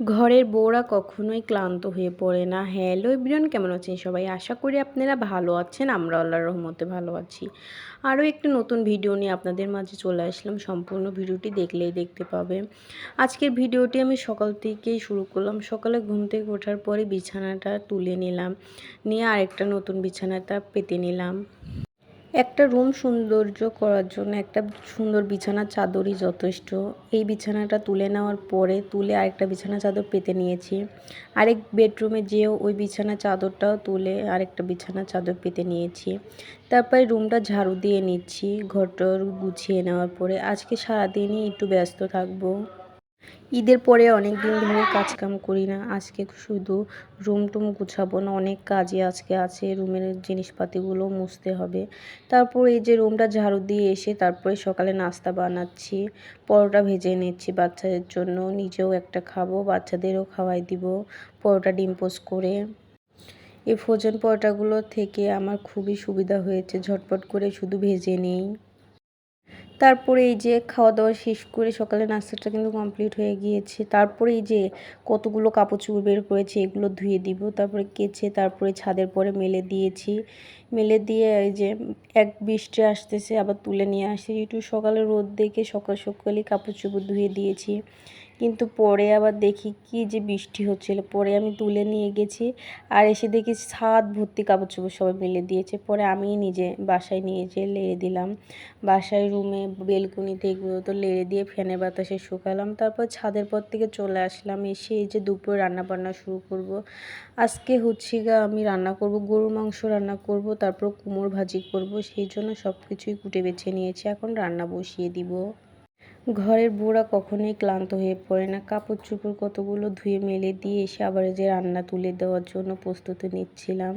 ঘরের বউরা কখনোই ক্লান্ত হয়ে পড়ে না। হ্যালো এভরিওয়ান, কেমন আছেন সবাই? আশা করি আপনারা ভালো আছেন। আমরা আল্লাহর রহমতে ভালো আছি। আরও একটি নতুন ভিডিও নিয়ে আপনাদের মাঝে চলে আসলাম। সম্পূর্ণ ভিডিওটি দেখলেই দেখতে পাবে আজকের ভিডিওটি আমি সকাল থেকেই শুরু করলাম। সকালে ঘুম থেকে ওঠার পরে বিছানাটা তুলে নিলাম। নিয়ে আরেকটা নতুন বিছানাটা পেতে নিলাম। একটা রুম সৌন্দর্য করার জন্য একটা সুন্দর বিছানার চাদরই যথেষ্ট। এই বিছানাটা তুলে নেওয়ার পরে তুলে আরেকটা বিছানা চাদর পেতে নিয়েছি। আরেক বেডরুমে যেও ওই বিছানা চাদরটাও তুলে আরেকটা বিছানা চাদর পেতে নিয়েছি। তারপরে রুমটা ঝাড়ু দিয়ে নিচ্ছি, ঘরটর গুছিয়ে নেওয়ার পরে। আজকে সারাদিনই একটু ব্যস্ত থাকব। ঈদের পরে অনেক দিন ধরে কাজকাম করি না। আজকে শুধু রুম টুম গুছাবো না, অনেক কাজই আজকে আছে। রুমের জিনিসপাতিগুলো মুছতে হবে। তারপর এই যে রুমটা ঝাড়ু দিয়ে এসে তারপরে সকালে নাস্তা বানাচ্ছি, পরোটা ভেজে নিচ্ছি বাচ্চাদের জন্য। নিজেও একটা খাব, বাচ্চাদেরও খাওয়াই দিব, পরোটা ডিম করে। এই ফ্রোজেন পরোটাগুলো থেকে আমার খুবই সুবিধা হয়েছে। ঝটপট করে শুধু ভেজে নিই। তারপরে এই যে খাওয়া দাওয়া শেষ করে সকালে নাস্তাটা কিন্তু কমপ্লিট হয়ে গিয়েছে। তারপরে এই যে কতগুলো কাপড় চুপড় বের করেছে, এগুলো ধুয়ে দিব। তারপরে কেচে, তারপরে ছাদের পরে মেলে দিয়েছি। মেলে দিয়ে এই যে এক বৃষ্টি আসতেছে, আবার তুলে নিয়ে আসি একটু সকালে রোদ দেখে সকাল সকালই কাপড় চুপড় ধুয়ে দিয়েছি। কিন্তু পরে আবার দেখি কি যে বৃষ্টি হচ্ছিল। পরে আমি তুলে নিয়ে গেছি আর এসে দেখি ছাদ ভর্তি কাপড় চোপড় সবাই মেলে দিয়েছে। পরে আমি নিজে বাসায় নিয়ে যেয়ে লেড়ে দিলাম। বাসায় রুমে বেলকুনিতে এগুলো তো লেড়ে দিয়ে ফ্যানের বাতাসে শুকালাম। তারপর ছাদের পর থেকে চলে আসলাম, এসে এই যে দুপুরে রান্না বান্না শুরু করব। আজকে হচ্ছে গা আমি রান্না করব, গরুর মাংস রান্না করব, তারপর কুমোর ভাজি করব, সেই জন্য সব কিছুই কুটে বেছে নিয়েছি। এখন রান্না বসিয়ে দিব। ঘরের বউরা কখনোই ক্লান্ত হয়ে পড়ে না। কাপড় চোপড় কতগুলো ধুয়ে মেলে দিয়ে এসে আবার যে রান্না তুলে দেওয়ার জন্য প্রস্তুতি নিচ্ছিলাম।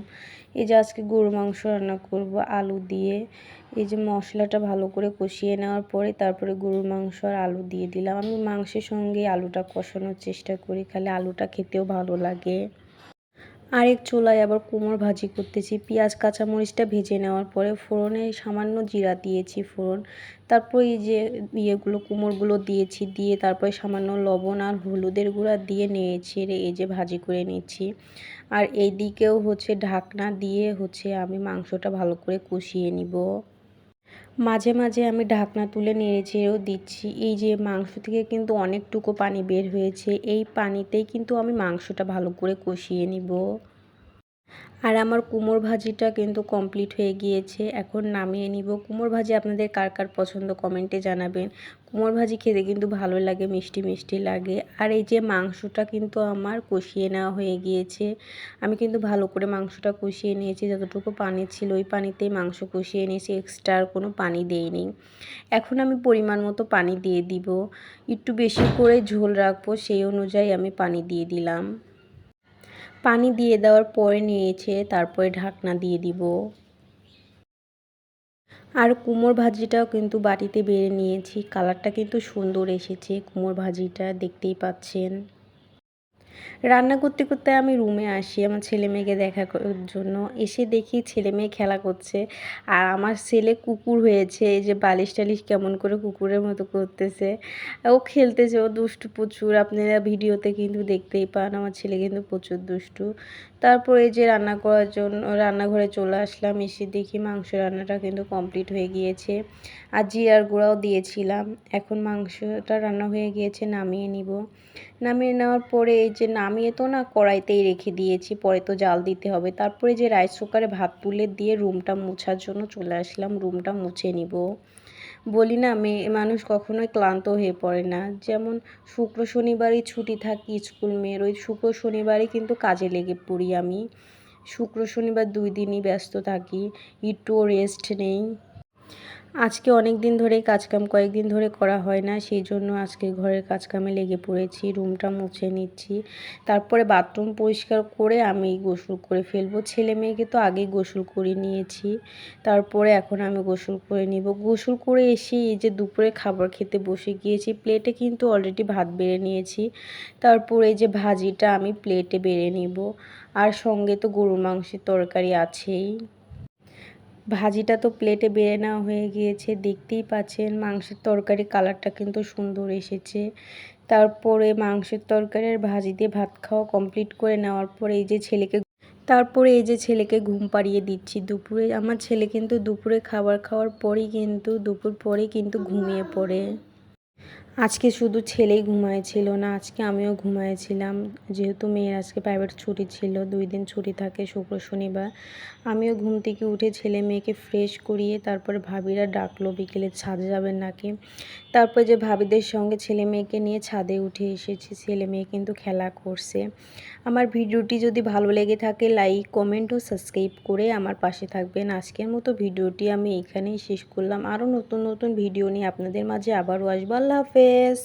এই যে আজকে গরু মাংস রান্না করব, আলু দিয়ে। এই যে মশলাটা ভালো করে কষিয়ে নেওয়ার পরে তারপরে গরুর মাংস আর আলু দিয়ে দিলাম। আমি মাংসের সঙ্গে আলুটা কষানোর চেষ্টা করি, খালি আলুটা খেতেও ভালো লাগে। আরেক চুলায় আবার কুমড়ো ভাজি করতেছি। পেঁয়াজ, কাঁচামরিচটা ভেজে নেওয়ার পরে ফোড়নে সামান্য জিরা দিয়েছি ফোড়ন। তারপর এই যে ইয়েগুলো কুমড়োগুলো দিয়েছি, দিয়ে তারপরে সামান্য লবণ আর হলুদের গুঁড়া দিয়ে নিয়েছি রে এই যে ভাজি করে নিচ্ছি। আর এইদিকেও হচ্ছে ঢাকনা দিয়ে হচ্ছে আমি মাংসটা ভালো করে কষিয়ে নিব। মাঝে মাঝে আমি ঢাকনা তুলে নেড়ে চেড়েও দিচ্ছি। এই যে মাংস থেকে কিন্তু অনেকটুকু পানি বের হয়েছে, এই পানিতেই কিন্তু আমি মাংসটা ভালো করে কষিয়ে নিব। আর আমার কুমোর ভাজিটা কিন্তু কমপ্লিট হয়ে গিয়েছে। এখন নামিয়ে নিব। কুমোর ভাজি আপনাদের কার কার পছন্দ কমেন্টে জানাবেন। কুমোর ভাজি খেতে কিন্তু ভালো লাগে, মিষ্টি মিষ্টি লাগে। আর এই যে মাংসটা কিন্তু আমার কষিয়ে নেওয়া হয়ে গিয়েছে। আমি কিন্তু ভালো করে মাংসটা কষিয়ে নিয়েছি। যতটুকু পানি ছিল ওই পানিতেই মাংস কষিয়ে নিয়েছি। এক্সট্রা আর কোনো পানি দেইনি। এখন আমি পরিমাণ মতো পানি দিয়ে দিব। একটু বেশি করে ঝোল রাখব, সেই অনুযায়ী আমি পানি দিয়ে দিলাম। পানি দিয়ে দেওয়ার পরে নিয়েছে, তারপরে ঢাকনা দিয়ে দিব। আর কুমোর ভাজিটাও কিন্তু বাটিতে বেড়ে নিয়েছি। কালারটা কিন্তু সুন্দর এসেছে কুমোর ভাজিটা, দেখতেই পাচ্ছেন। রান্না করতে করতে আমি রুমে আসি, আমার ছেলে মেয়েকে দেখা জন্য। এসে দেখি ছেলে মেয়ে খেলা করছে। আর আমার ছেলে কুকুর হয়েছে, এই যে বালিশ টালিশ কেমন করে কুকুরের মতো করতেছে। ও খেলতেছে, ও দুষ্টু প্রচুর। আপনারা ভিডিওতে কিন্তু দেখতেই পান, আমার ছেলে কিন্তু প্রচুর দুষ্টু। তারপর এই যে রান্না করার জন্য, রান্নাঘরে চলে আসলাম। এসে দেখি মাংস রান্নাটা কিন্তু কমপ্লিট হয়ে গিয়েছে। আর জিরার গুঁড়াও দিয়েছিলাম। এখন মাংসটা রান্না হয়ে গিয়েছে, নামিয়ে নিব। নামিয়ে নেওয়ার পরে এই যে নামিয়ে তো না কড়াইতেই রেখে দিয়েছি, পরে তো জাল দিতে হবে। তারপরে যে রাইস কুকারে ভাত তুলে দিয়ে রুমটা মোছার জন্য চলে আসলাম রুমটা মুছে নিব। বলি না মেয়ে মানুষ কখনোই ক্লান্ত হয়ে পড়ে না। যেমন শুক্র শনিবারই ছুটি থাকি স্কুল মেয়ের, ওই শুক্র শনিবারই কিন্তু কাজে লেগে পড়ি আমি। শুক্র শনিবার দুই দিনই ব্যস্ত থাকি, একটুও রেস্ট নেই। আজকে অনেক দিন ধরেই কাজকাম, কয়েকদিন ধরে করা হয় না, সেই জন্য আজকে ঘরের কাজকামে লেগে পড়েছি, রুমটা মুছে নিচ্ছি। তারপরে বাথরুম পরিষ্কার করে আমি গোসল করে ফেলব। ছেলে মেয়েকে তো আগেই গোসল করে নিয়েছি, তারপরে এখন আমি গোসল করে নিব। গোসল করে এসে এই যে দুপুরে খাবার খেতে বসে গিয়েছি, প্লেটে কিন্তু অলরেডি ভাত বেড়ে নিয়েছি, তারপরে এই যে ভাজিটা আমি প্লেটে বেড়ে নিব। আর সঙ্গে তো গরু মাংসের তরকারি আছেই। ভাজিটা তো প্লেটে বেড়ে নেওয়া হয়ে গিয়েছে, দেখতেই পাচ্ছেন মাংসের তরকারি কালারটা কিন্তু সুন্দর এসেছে। তারপরে মাংসের তরকারির ভাজি দিয়ে ভাত খাওয়া কমপ্লিট করে নেওয়ার পরে এই যে ছেলেকে তারপরে এই যে ছেলেকে ঘুম পাড়িয়ে দিচ্ছি। দুপুরে আমার ছেলে কিন্তু দুপুরে খাবার খাওয়ার পরেই কিন্তু, দুপুর পরেই কিন্তু ঘুমিয়ে পড়ে। আজকে শুধু ছেলেই ঘুমাইছিল না, আজকে আমিও ঘুমাইছিলাম যেহেতু মেয়ের আজকে প্রাইভেট ছুটি ছিল, দুই দিন ছুটি থাকে শুক্র, শনিবার। আমিও ঘুম থেকে উঠে ছেলে মেয়েকে ফ্রেশ করিয়ে তারপর ভাবিরা ডাকলো, বিকেলে ছাদে যাবেন নাকি? তারপর যে ভাবিদের সঙ্গে ছেলে মেয়েকে নিয়ে ছাদে উঠে এসেছি, ছেলে মেয়ে কিন্তু খেলা করছে। আমার ভিডিওটি যদি ভালো লেগে থাকে লাইক কমেন্ট ও সাবস্ক্রাইব করে আমার পাশে থাকবেন। আজকের মতো ভিডিওটি আমি এখানেই শেষ করলাম। আরও নতুন নতুন ভিডিও নিয়ে আপনাদের মাঝে আবারও আসব। আল্লাহ হাফেজ